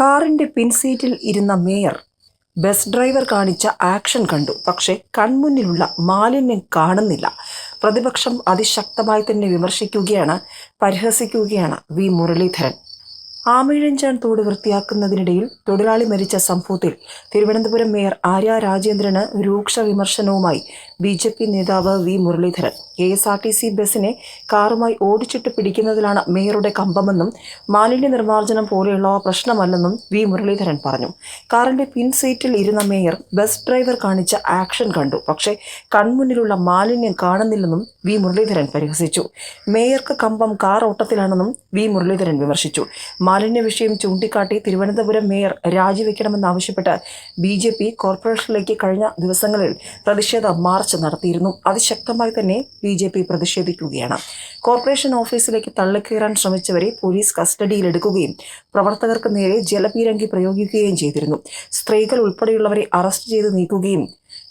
കാറിന്റെ പിൻസീറ്റിൽ ഇരുന്ന മേയർ ബസ് ഡ്രൈവർ കാണിച്ച ആക്ഷൻ കണ്ടു. പക്ഷേ കൺമുന്നിലുള്ള മാലിന്യം കാണുന്നില്ല. പ്രതിപക്ഷം അതിശക്തമായി തന്നെ വിമർശിക്കുകയാണ് പരിഹസിക്കുകയാണ് വി മുരളീധരൻ. ആമിഴഞ്ചാൻ തോട് വൃത്തിയാക്കുന്നതിനിടയിൽ തൊഴിലാളി മരിച്ച സംഭവത്തിൽ തിരുവനന്തപുരം മേയർ ആര്യ രാജേന്ദ്രന് രൂക്ഷ വിമർശനവുമായി ബി ജെ പി നേതാവ് V Muraleedharan. K S R T C ബസ്സിനെ കാറുമായി ഓടിച്ചിട്ട് പിടിക്കുന്നതിലാണ് മേയറുടെ കമ്പമെന്നും മാലിന്യ നിർമ്മാർജനം പോലെയുള്ളവ പ്രശ്നമല്ലെന്നും വി മുരളീധരൻ പറഞ്ഞു. കാറിന്റെ പിൻസീറ്റിൽ ഇരുന്ന മേയർ ബസ് ഡ്രൈവർ കാണിച്ച ആക്ഷൻ കണ്ടു. പക്ഷേ കൺമുന്നിലുള്ള മാലിന്യം കാണുന്നില്ലെന്നും വി മുരളീധരൻ പരിഹസിച്ചു. മേയർക്ക് കമ്പം കാർ ഓട്ടത്തിലാണെന്നും വി മുരളീധരൻ വിമർശിച്ചു. മാലിന്യ വിഷയം ചൂണ്ടിക്കാട്ടി തിരുവനന്തപുരം മേയർ രാജിവെക്കണമെന്നാവശ്യപ്പെട്ട് ബി ജെ പി കോർപ്പറേഷനിലേക്ക് കഴിഞ്ഞ ദിവസങ്ങളിൽ പ്രതിഷേധ മാർച്ച് നടത്തിയിരുന്നു. അതിശക്തമായി തന്നെ ബി ജെ പി പ്രതിഷേധിക്കുകയാണ്. കോർപ്പറേഷൻ ഓഫീസിലേക്ക് തള്ളിക്കയറാൻ ശ്രമിച്ചവരെ പോലീസ് കസ്റ്റഡിയിലെടുക്കുകയും പ്രവർത്തകർക്ക് നേരെ ജലപീരങ്കി പ്രയോഗിക്കുകയും ചെയ്തിരുന്നു. സ്ത്രീകൾ ഉൾപ്പെടെയുള്ളവരെ അറസ്റ്റ് ചെയ്ത് നീക്കുകയും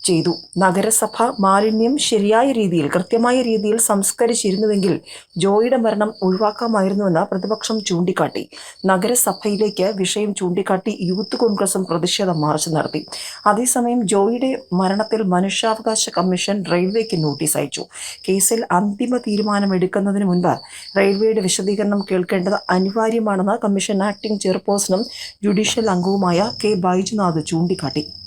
ചെയ്തു. നഗരസഭ മാലിന്യം ശരിയായ രീതിയിൽ കൃത്യമായ രീതിയിൽ സംസ്കരിച്ചിരുന്നുവെങ്കിൽ ജോയിയുടെ മരണം ഒഴിവാക്കാമായിരുന്നുവെന്ന് പ്രതിപക്ഷം ചൂണ്ടിക്കാട്ടി. നഗരസഭയിലേക്ക് വിഷയം ചൂണ്ടിക്കാട്ടി യൂത്ത് കോൺഗ്രസും പ്രതിഷേധ മാർച്ച് നടത്തി. അതേസമയം ജോയിയുടെ മരണത്തിൽ മനുഷ്യാവകാശ കമ്മീഷൻ റെയിൽവേക്ക് നോട്ടീസ് അയച്ചു. കേസിൽ അന്തിമ തീരുമാനമെടുക്കുന്നതിന് മുൻപ് റെയിൽവേയുടെ വിശദീകരണം കേൾക്കേണ്ടത് അനിവാര്യമാണെന്ന് കമ്മീഷൻ ആക്ടിംഗ് ചെയർപേഴ്സണും ജുഡീഷ്യൽ അംഗവുമായ കെ. ബൈജുനാഥ് ചൂണ്ടിക്കാട്ടി.